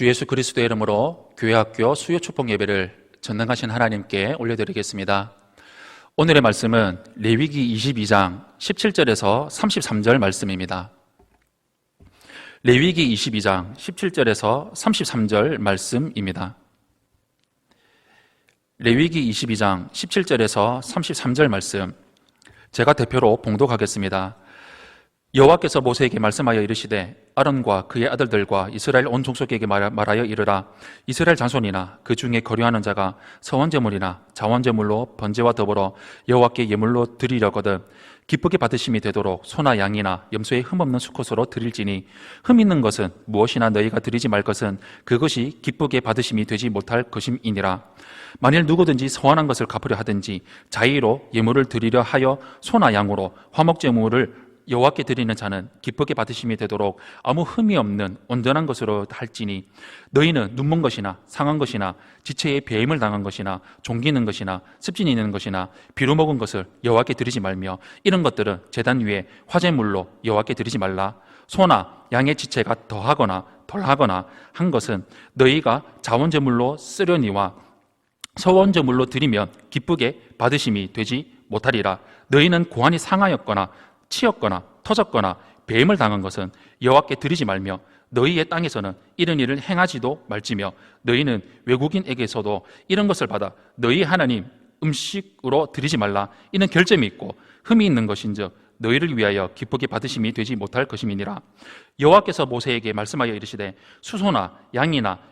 주 예수 그리스도의 이름으로 교회학교 수요 축복 예배를 전능하신 하나님께 올려드리겠습니다. 오늘의 말씀은 레위기 22장 17절에서 33절 말씀입니다. 레위기 22장 17절에서 33절 말씀입니다. 레위기 22장 17절에서 33절 말씀 제가 대표로 봉독하겠습니다. 여호와께서 모세에게 말씀하여 이르시되 아론과 그의 아들들과 이스라엘 온 족속에게 말하여 이르라. 이스라엘 자손이나 그 중에 거류하는 자가 서원제물이나 자원제물로 번제와 더불어 여호와께 예물로 드리려거든 기쁘게 받으심이 되도록 소나 양이나 염소의 흠 없는 수컷으로 드릴지니 흠 있는 것은 무엇이나 너희가 드리지 말 것은 그것이 기쁘게 받으심이 되지 못할 것임이니라. 만일 누구든지 서원한 것을 갚으려 하든지 자의로 예물을 드리려 하여 소나 양으로 화목제물을 여호와께 드리는 자는 기쁘게 받으심이 되도록 아무 흠이 없는 온전한 것으로 할지니 너희는 눈먼 것이나 상한 것이나 지체에 배임을 당한 것이나 종기는 것이나 습진이 있는 것이나 비로 먹은 것을 여호와께 드리지 말며 이런 것들은 제단 위에 화제물로 여호와께 드리지 말라. 소나 양의 지체가 더하거나 덜하거나 한 것은 너희가 자원제물로 쓰려니와 서원제물로 드리면 기쁘게 받으심이 되지 못하리라. 너희는 고안이 상하였거나 치였거나 터졌거나 배임을 당한 것은 여호와께 드리지 말며 너희의 땅에서는 이런 일을 행하지도 말지며 너희는 외국인에게서도 이런 것을 받아 너희 하나님 음식으로 드리지 말라. 이는 결점이 있고 흠이 있는 것인즉 너희를 위하여 기쁘게 받으심이 되지 못할 것임이니라. 여호와께서 모세에게 말씀하여 이르시되 수소나 양이나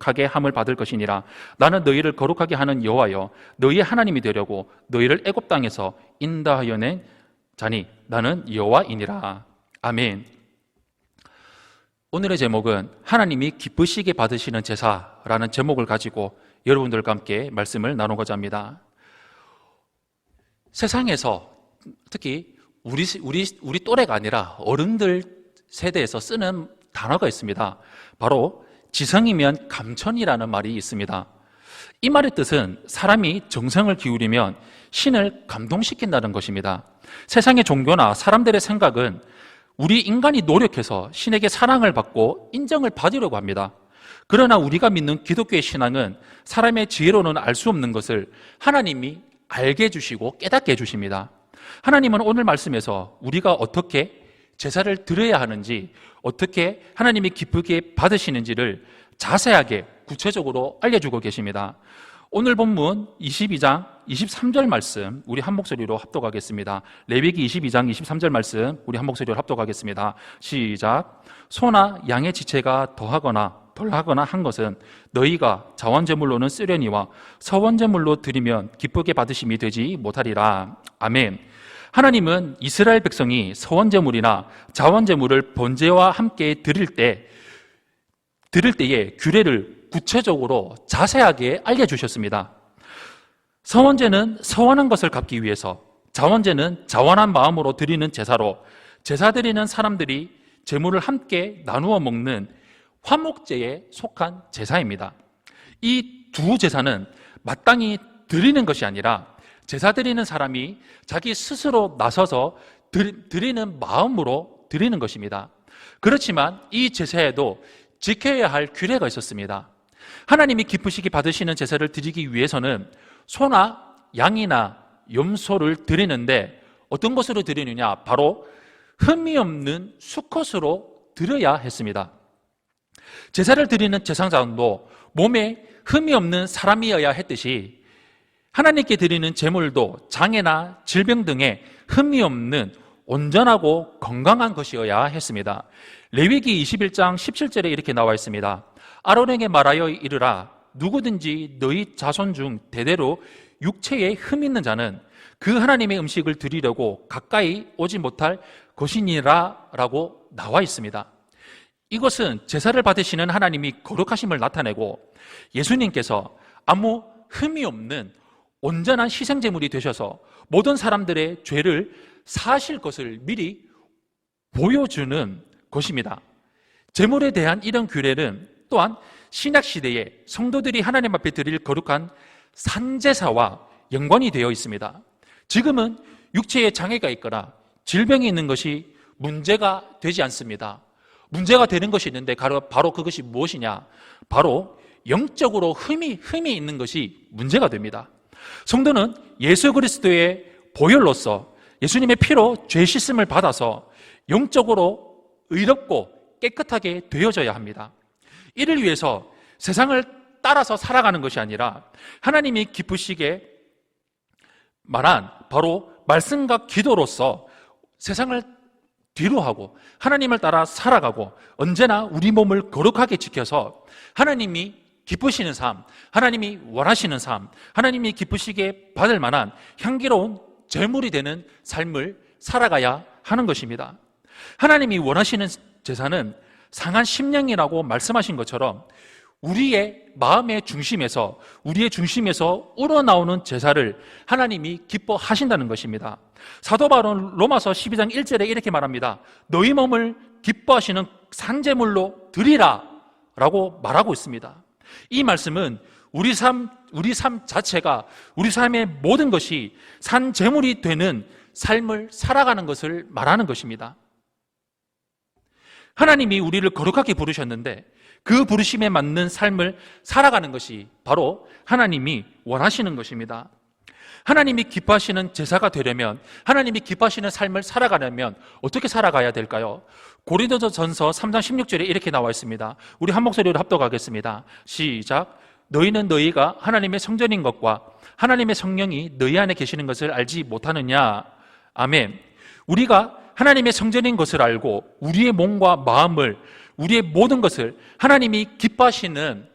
하게 함을 받을 것이니라 나는 너희를 거룩하게 하는 여호와여 너희의 하나님이 되려고 너희를 애굽 땅에서 인도하여 낸 자니 나는 여호와이니라 아멘. 오늘의 제목은 하나님이 기쁘시게 받으시는 제사라는 제목을 가지고 여러분들과 함께 말씀을 나누고자 합니다. 세상에서 특히 우리 우리 우리 또래가 아니라 어른들 세대에서 쓰는 단어가 있습니다. 바로 지성이면 감천이라는 말이 있습니다. 이 말의 뜻은 사람이 정성을 기울이면 신을 감동시킨다는 것입니다. 세상의 종교나 사람들의 생각은 우리 인간이 노력해서 신에게 사랑을 받고 인정을 받으려고 합니다. 그러나 우리가 믿는 기독교의 신앙은 사람의 지혜로는 알 수 없는 것을 하나님이 알게 해주시고 깨닫게 해주십니다. 하나님은 오늘 말씀에서 우리가 어떻게 제사를 드려야 하는지 어떻게 하나님이 기쁘게 받으시는지를 자세하게 구체적으로 알려주고 계십니다. 오늘 본문 22장 23절 말씀 우리 한 목소리로 합독하겠습니다. 레위기 22장 23절 말씀 우리 한 목소리로 합독하겠습니다. 시작. 소나 양의 지체가 더하거나 덜하거나 한 것은 너희가 자원제물로는 쓰려니와 서원제물로 드리면 기쁘게 받으심이 되지 못하리라. 아멘. 하나님은 이스라엘 백성이 서원제물이나 자원제물을 번제와 함께 드릴 때 드릴 때에 규례를 구체적으로 자세하게 알려 주셨습니다. 서원제는 서원한 것을 갚기 위해서, 자원제는 자원한 마음으로 드리는 제사로 제사 드리는 사람들이 제물을 함께 나누어 먹는 화목제에 속한 제사입니다. 이 두 제사는 마땅히 드리는 것이 아니라 제사 드리는 사람이 자기 스스로 나서서 드리는 마음으로 드리는 것입니다. 그렇지만 이 제사에도 지켜야 할 규례가 있었습니다. 하나님이 기쁘시기 받으시는 제사를 드리기 위해서는 소나 양이나 염소를 드리는데 어떤 것으로 드리느냐? 바로 흠이 없는 수컷으로 드려야 했습니다. 제사를 드리는 제상자도 몸에 흠이 없는 사람이어야 했듯이 하나님께 드리는 제물도 장애나 질병 등의 흠이 없는 온전하고 건강한 것이어야 했습니다. 레위기 21장 17절에 이렇게 나와 있습니다. 아론에게 말하여 이르라 누구든지 너희 자손 중 대대로 육체에 흠 있는 자는 그 하나님의 음식을 드리려고 가까이 오지 못할 것이니라 라고 나와 있습니다. 이것은 제사를 받으시는 하나님이 거룩하심을 나타내고 예수님께서 아무 흠이 없는 온전한 희생제물이 되셔서 모든 사람들의 죄를 사실 것을 미리 보여주는 것입니다. 제물에 대한 이런 규례는 또한 신약 시대에 성도들이 하나님 앞에 드릴 거룩한 산제사와 연관이 되어 있습니다. 지금은 육체에 장애가 있거나 질병이 있는 것이 문제가 되지 않습니다. 문제가 되는 것이 있는데 바로, 그것이 무엇이냐? 바로 영적으로 흠이, 흠이 있는 것이 문제가 됩니다. 성도는 예수 그리스도의 보혈로서 예수님의 피로 죄 씻음을 받아서 영적으로 의롭고 깨끗하게 되어져야 합니다. 이를 위해서 세상을 따라서 살아가는 것이 아니라 하나님이 기쁘시게 말한 바로 말씀과 기도로서 세상을 뒤로 하고 하나님을 따라 살아가고 언제나 우리 몸을 거룩하게 지켜서 하나님이 기쁘시는 삶, 하나님이 원하시는 삶, 하나님이 기쁘시게 받을 만한 향기로운 제물이 되는 삶을 살아가야 하는 것입니다. 하나님이 원하시는 제사는 상한 심령이라고 말씀하신 것처럼 우리의 마음의 중심에서 우리의 중심에서 우러나오는 제사를 하나님이 기뻐하신다는 것입니다. 사도 바울은 로마서 12장 1절에 이렇게 말합니다. 너희 몸을 기뻐하시는 산제물로 드리라라고 말하고 있습니다. 이 말씀은 우리 삶 우리 삶 자체가 우리 삶의 모든 것이 산제물이 되는 삶을 살아가는 것을 말하는 것입니다. 하나님이 우리를 거룩하게 부르셨는데 그 부르심에 맞는 삶을 살아가는 것이 바로 하나님이 원하시는 것입니다. 하나님이 기뻐하시는 제사가 되려면 하나님이 기뻐하시는 삶을 살아가려면 어떻게 살아가야 될까요? 고린도서 전서 3장 16절에 이렇게 나와 있습니다. 우리 한 목소리로 합독하겠습니다. 시작. 너희는 너희가 하나님의 성전인 것과 하나님의 성령이 너희 안에 계시는 것을 알지 못하느냐? 아멘. 우리가 하나님의 성전인 것을 알고 우리의 몸과 마음을 우리의 모든 것을 하나님이 기뻐하시는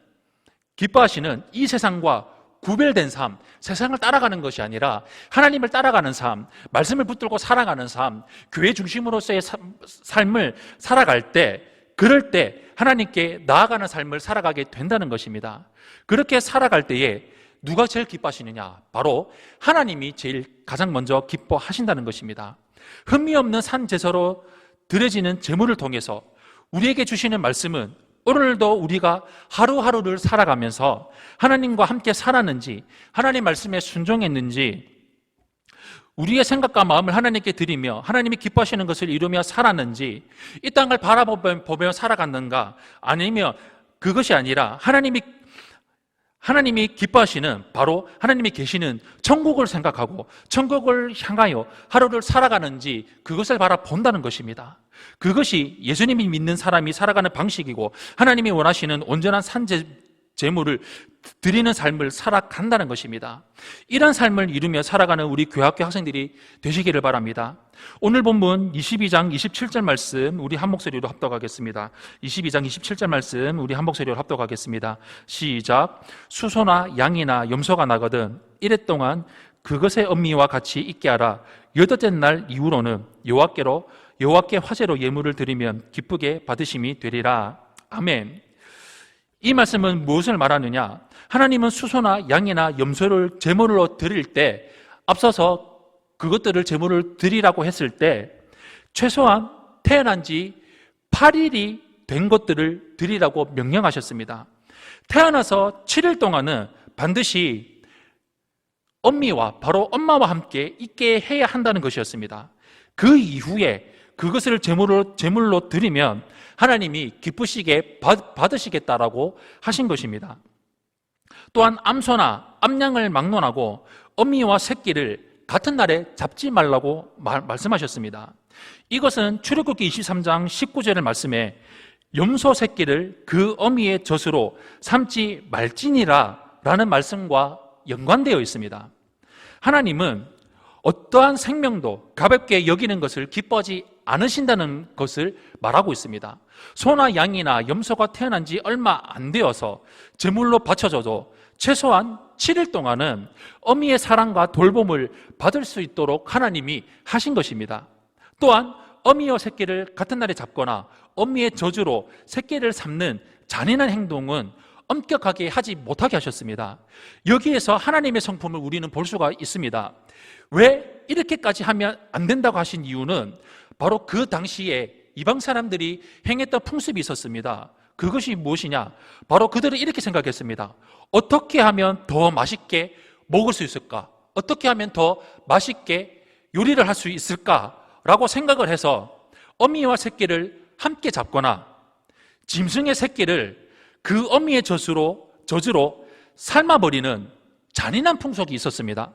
기뻐하시는 이 세상과 구별된 삶, 세상을 따라가는 것이 아니라 하나님을 따라가는 삶, 말씀을 붙들고 살아가는 삶, 교회 중심으로서의 삶, 삶을 살아갈 때, 그럴 때 하나님께 나아가는 삶을 살아가게 된다는 것입니다. 그렇게 살아갈 때에 누가 제일 기뻐하시느냐? 바로 하나님이 제일 가장 먼저 기뻐하신다는 것입니다. 흠이 없는 산 제사로 드려지는 제물을 통해서 우리에게 주시는 말씀은 오늘도 우리가 하루하루를 살아가면서 하나님과 함께 살았는지, 하나님 말씀에 순종했는지, 우리의 생각과 마음을 하나님께 드리며 하나님이 기뻐하시는 것을 이루며 살았는지, 이 땅을 바라보며 살아갔는가, 아니면 그것이 아니라 하나님이 하나님이 기뻐하시는 바로 하나님이 계시는 천국을 생각하고 천국을 향하여 하루를 살아가는지 그것을 바라본다는 것입니다. 그것이 예수님이 믿는 사람이 살아가는 방식이고 하나님이 원하시는 온전한 산재 제물을 드리는 삶을 살아간다는 것입니다. 이런 삶을 이루며 살아가는 우리 교학교 학생들이 되시기를 바랍니다. 오늘 본문 22장 27절 말씀 우리 한 목소리로 합독하겠습니다. 22장 27절 말씀 우리 한 목소리로 합독하겠습니다. 시작. 수소나 양이나 염소가 나거든 이래 동안 그것의 엄미와 같이 있게 하라. 여덟째 날 이후로는 여호와께로 여호와께 화제로 예물을 드리면 기쁘게 받으심이 되리라. 아멘. 이 말씀은 무엇을 말하느냐? 하나님은 수소나 양이나 염소를 제물로 드릴 때 앞서서 그것들을 제물을 드리라고 했을 때 최소한 태어난 지 8일이 된 것들을 드리라고 명령하셨습니다. 태어나서 7일 동안은 반드시 엄미와 바로 엄마와 함께 있게 해야 한다는 것이었습니다. 그 이후에 그것을 제물로, 제물로 드리면 하나님이 기쁘시게 받, 받으시겠다라고 하신 것입니다. 또한 암소나 암양을 막론하고 어미와 새끼를 같은 날에 잡지 말라고 말, 말씀하셨습니다. 이것은 출애굽기 23장 19절의 말씀에 염소 새끼를 그 어미의 젖으로 삼지 말지니라 라는 말씀과 연관되어 있습니다. 하나님은 어떠한 생명도 가볍게 여기는 것을 기뻐하지 않으신다는 것을 말하고 있습니다. 소나 양이나 염소가 태어난 지 얼마 안 되어서 제물로 바쳐져도 최소한 7일 동안은 어미의 사랑과 돌봄을 받을 수 있도록 하나님이 하신 것입니다. 또한 어미와 새끼를 같은 날에 잡거나 어미의 저주로 새끼를 삼는 잔인한 행동은 엄격하게 하지 못하게 하셨습니다. 여기에서 하나님의 성품을 우리는 볼 수가 있습니다. 왜 이렇게까지 하면 안 된다고 하신 이유는 바로 그 당시에 이방 사람들이 행했던 풍습이 있었습니다. 그것이 무엇이냐? 바로 그들은 이렇게 생각했습니다. 어떻게 하면 더 맛있게 먹을 수 있을까? 어떻게 하면 더 맛있게 요리를 할 수 있을까? 라고 생각을 해서 어미와 새끼를 함께 잡거나 짐승의 새끼를 그 어미의 젖으로, 젖으로 삶아버리는 잔인한 풍속이 있었습니다.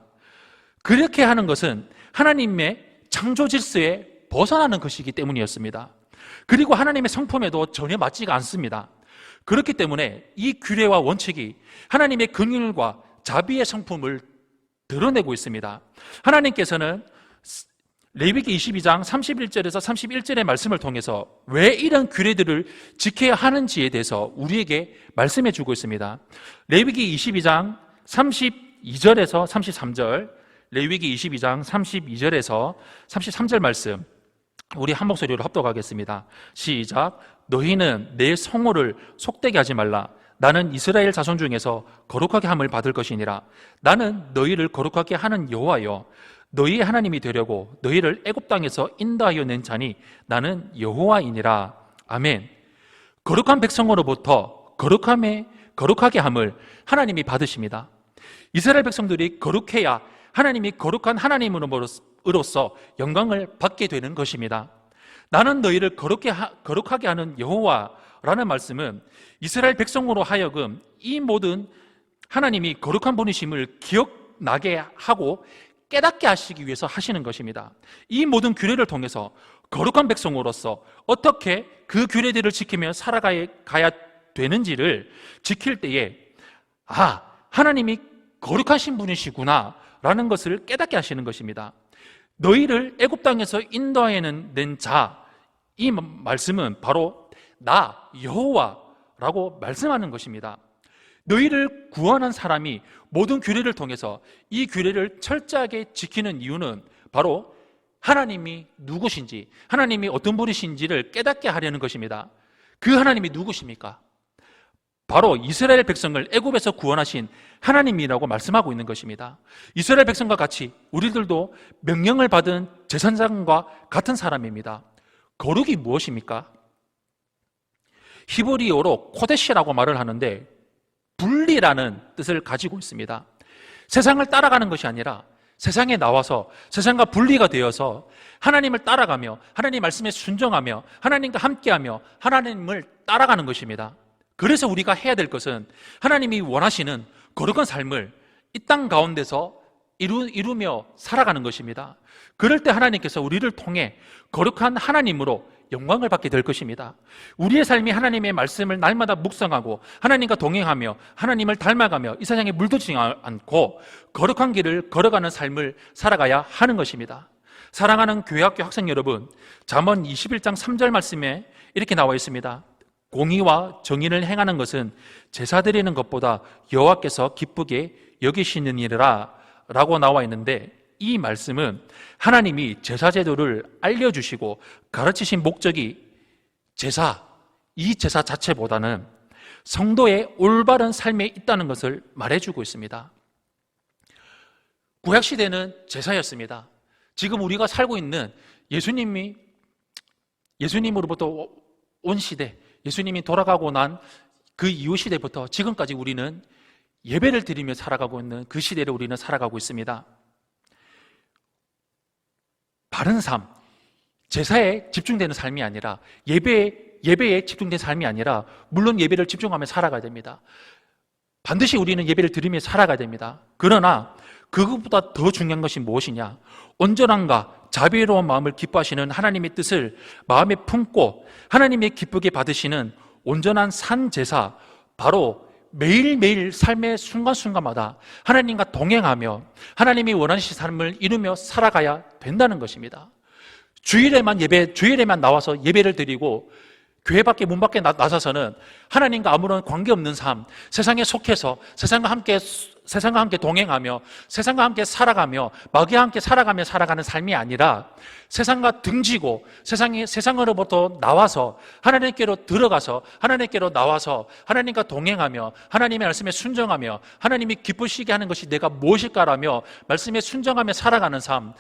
그렇게 하는 것은 하나님의 창조 질서에 벗어나는 것이기 때문이었습니다. 그리고 하나님의 성품에도 전혀 맞지가 않습니다. 그렇기 때문에 이 규례와 원칙이 하나님의 긍휼과 자비의 성품을 드러내고 있습니다. 하나님께서는 레위기 22장 31절에서 31절의 말씀을 통해서 왜 이런 규례들을 지켜야 하는지에 대해서 우리에게 말씀해 주고 있습니다. 레위기 22장 32절에서 33절, 레위기 22장 32절에서 33절 말씀 우리 한 목소리로 합독하겠습니다. 시작. 너희는 내 성호를 속되게 하지 말라. 나는 이스라엘 자손 중에서 거룩하게 함을 받을 것이니라. 나는 너희를 거룩하게 하는 여호와여. 너희의 하나님이 되려고 너희를 애굽 땅에서 인도하여 낸 자니 나는 여호와이니라. 아멘. 거룩한 백성으로부터 거룩함에 거룩하게 함을 하나님이 받으십니다. 이스라엘 백성들이 거룩해야 하나님이 거룩한 하나님으로 서 영광을 받게 되는 것입니다. 나는 너희를 거룩게 하, 거룩하게 하는 여호와라는 말씀은 이스라엘 백성으로 하여금 이 모든 하나님이 거룩한 분이심을 기억나게 하고 깨닫게 하시기 위해서 하시는 것입니다. 이 모든 규례를 통해서 거룩한 백성으로서 어떻게 그 규례들을 지키며 살아가야 되는지를 지킬 때에 아 하나님이 거룩하신 분이시구나 라는 것을 깨닫게 하시는 것입니다. 너희를 애굽 땅에서 인도하여는 낸 자, 이 말씀은 바로 나 여호와라고 말씀하는 것입니다. 너희를 구원한 사람이 모든 규례를 통해서 이 규례를 철저하게 지키는 이유는 바로 하나님이 누구신지, 하나님이 어떤 분이신지를 깨닫게 하려는 것입니다. 그 하나님이 누구십니까? 바로 이스라엘 백성을 애굽에서 구원하신 하나님이라고 말씀하고 있는 것입니다. 이스라엘 백성과 같이 우리들도 명령을 받은 제사장과 같은 사람입니다. 거룩이 무엇입니까? 히브리어로 코데시라고 말을 하는데 분리라는 뜻을 가지고 있습니다. 세상을 따라가는 것이 아니라 세상에 나와서 세상과 분리가 되어서 하나님을 따라가며 하나님 말씀에 순종하며 하나님과 함께하며 하나님을 따라가는 것입니다. 그래서 우리가 해야 될 것은 하나님이 원하시는 거룩한 삶을 이 땅 가운데서 이루, 이루며 살아가는 것입니다. 그럴 때 하나님께서 우리를 통해 거룩한 하나님으로 영광을 받게 될 것입니다. 우리의 삶이 하나님의 말씀을 날마다 묵상하고 하나님과 동행하며 하나님을 닮아가며 이 세상에 물들지 않고 거룩한 길을 걸어가는 삶을 살아가야 하는 것입니다. 사랑하는 교회학교 학생 여러분, 잠언 21장 3절 말씀에 이렇게 나와 있습니다. 공의와 정의를 행하는 것은 제사 드리는 것보다 여호와께서 기쁘게 여기시느니라 라고 나와 있는데 이 말씀은 하나님이 제사 제도를 알려주시고 가르치신 목적이 제사, 이 제사 자체보다는 성도의 올바른 삶에 있다는 것을 말해주고 있습니다. 구약시대는 제사였습니다. 지금 우리가 살고 있는 예수님이 예수님으로부터 온 시대, 예수님이 돌아가고 난 그 이후 시대부터 지금까지 우리는 예배를 드리며 살아가고 있는 그 시대를 우리는 살아가고 있습니다. 바른 삶, 제사에 집중되는 삶이 아니라 예배 예배에 집중된 삶이 아니라 물론 예배를 집중하며 살아가야 됩니다. 반드시 우리는 예배를 드리며 살아가야 됩니다. 그러나 그것보다 더 중요한 것이 무엇이냐? 온전함과 자비로운 마음을 기뻐하시는 하나님의 뜻을 마음에 품고 하나님의 기쁘게 받으시는 온전한 산 제사 바로 매일매일 삶의 순간순간마다 하나님과 동행하며 하나님이 원하시는 삶을 이루며 살아가야 된다는 것입니다. 주일에만 예배, 주일에만 나와서 예배를 드리고 교회 밖에 문 밖에 나- 나서서는 하나님과 아무런 관계 없는 삶, 세상에 속해서 세상과 함께 세상과 함께 동행하며 세상과 함께 살아가며 마귀와 함께 살아가며 살아가는 삶이 아니라 세상과 등지고 세상이 세상으로부터 나와서 하나님께로 들어가서 하나님께로 나와서 하나님과 동행하며 하나님의 말씀에 순정하며 하나님이 기쁘시게 하는 것이 내가 무엇일까라며 말씀에 순정하며 살아가는 삶.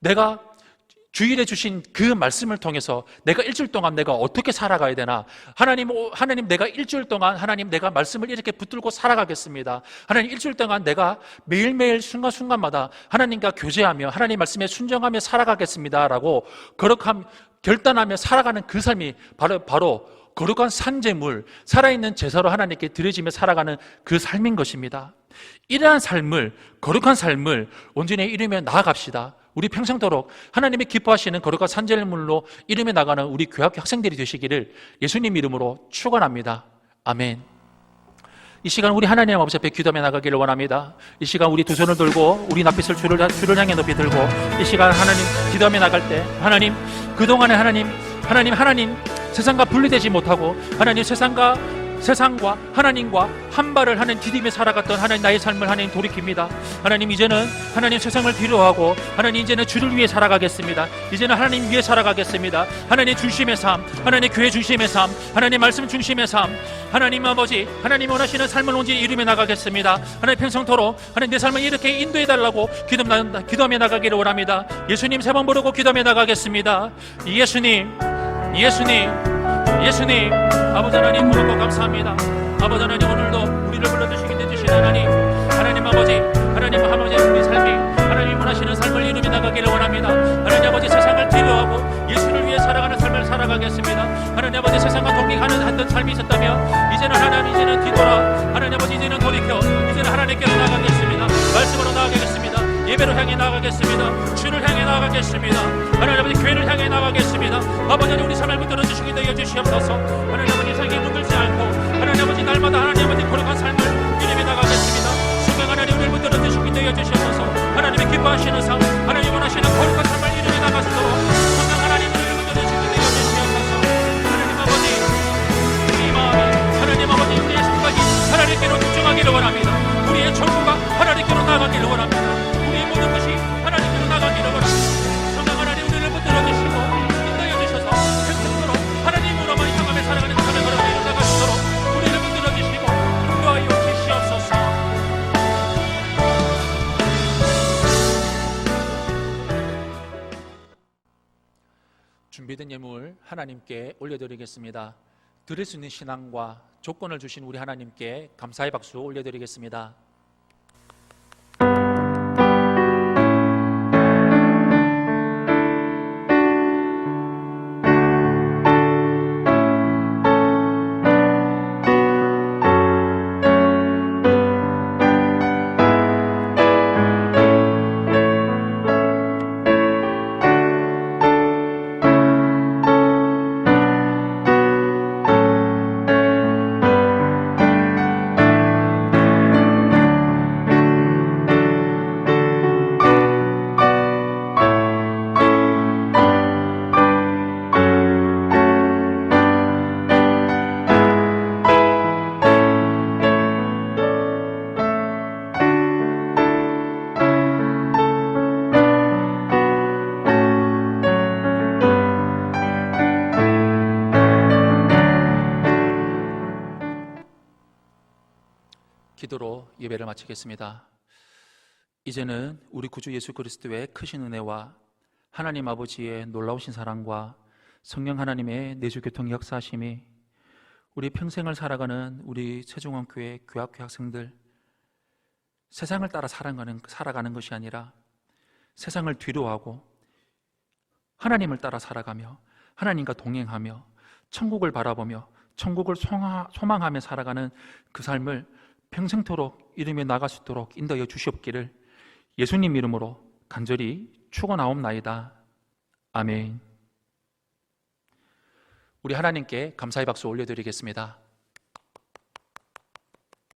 내가 주일에 주신 그 말씀을 통해서 내가 일주일 동안 내가 어떻게 살아가야 되나? 하나님, 오, 하나님 내가 일주일 동안 하나님 내가 말씀을 이렇게 붙들고 살아가겠습니다. 하나님 일주일 동안 내가 매일매일 순간순간마다 하나님과 교제하며 하나님 말씀에 순정하며 살아가겠습니다. 라고 거룩함, 결단하며 살아가는 그 삶이 바로, 바로 거룩한 산재물, 살아있는 제사로 하나님께 드려지며 살아가는 그 삶인 것입니다. 이러한 삶을, 거룩한 삶을 온전히 이루며 나아갑시다. 우리 평생도록 하나님이 기뻐하시는 거룩한 산재물로 이름에 나가는 우리 교학교 학생들이 되시기를 예수님 이름으로 축원합니다. 아멘. 이 시간 우리 하나님 아버지 앞에 기도하며 나가기를 원합니다. 이 시간 우리 두 손을 들고 우리 낯빛을 주를, 주를 향해 높이 들고 이 시간 하나님 기도하며 나갈 때 하나님 그동안에 하나님 하나님 하나님 세상과 분리되지 못하고 하나님 세상과 세상과 하나님과 한 발을 하는 디딤에 살아갔던 하나님 나의 삶을 하나님 돌이킵니다. 하나님 이제는 하나님 세상을 뒤로하고 하나님 이제는 주를 위해 살아가겠습니다. 이제는 하나님 위해 살아가겠습니다. 하나님 중심의 삶, 하나님 교회 중심의 삶, 하나님 말씀 중심의 삶, 하나님 아버지, 하나님 원하시는 삶을 온전히 이루며 나가겠습니다. 하나님 평생토록 하나님 내 삶을 이렇게 인도해 달라고 기도하며 나가기를 원합니다. 예수님 세 번 부르고 기도하며 나가겠습니다. 예수님, 예수님, 예수님, 아버지 하나님 부르고 감사합니다. 아버지 하나님 오늘도 우리를 불러주시기 내주신 하나님, 하나님 아버지, 하나님 아버지 우리 삶이 하나님 원하시는 삶을 이루며 나가기를 원합니다. 하나님 아버지 세상을 뒤로하고 예수를 위해 살아가는 삶을 살아가겠습니다. 하나님 아버지 세상과 동행하는 한던 삶이 있었다면 이제는 하나님 이제는 뒤돌아 하나님 아버지 이제는 돌이켜 이제는 하나님께로 나가겠습니다. 말씀으로 나가겠습니다. 예배로 향해 나가겠습니다. 주를 향해 나가겠습니다. 하나님 아버지 교회를 향해 나가겠습니다. 아버지 우리 삶을 붙들어 주시기 되어 주시옵소서. 하나님 아버지 세상에 물들지 않고 하나님 아버지 날마다 하나님 아버지 거룩한 삶을 이름에 나가겠습니다. 순간 하나님 우리를 붙들어 주시기 되어 주시옵소서. 하나님의 기뻐하시는 삶, 하나님 원하시는 거룩한 삶을 이름에 나가서도록 순간 하나님 우리를 붙들어 주시기 되어 주시옵소서. 하나님 아버지 우리 마음이 하나님 아버지 우리의 생각이 하나님께로 집중하기를 원합니다. 우리의 전부가 하나님께로 나가기를 원합니다. 준비된 예물 하나님께 올려드리겠습니다. 드릴 수 있는 신앙과 조건을 주신 우리 하나님께 감사의 박수 올려드리겠습니다. 예배를 마치겠습니다. 이제는 우리 구주 예수 그리스도의 크신 은혜와 하나님 아버지의 놀라우신 사랑과 성령 하나님의 내주 교통 역사하심이 우리 평생을 살아가는 우리 세종원교회 교학교 학생들 세상을 따라 살아가는, 살아가는 것이 아니라 세상을 뒤로하고 하나님을 따라 살아가며 하나님과 동행하며 천국을 바라보며 천국을 소망하- 소망하며 살아가는 그 삶을 평생토록 이름에 나갈 수 있도록 인도하여 주시옵기를 예수님 이름으로 간절히 축원하옵나이다. 아멘. 우리 하나님께 감사의 박수 올려드리겠습니다.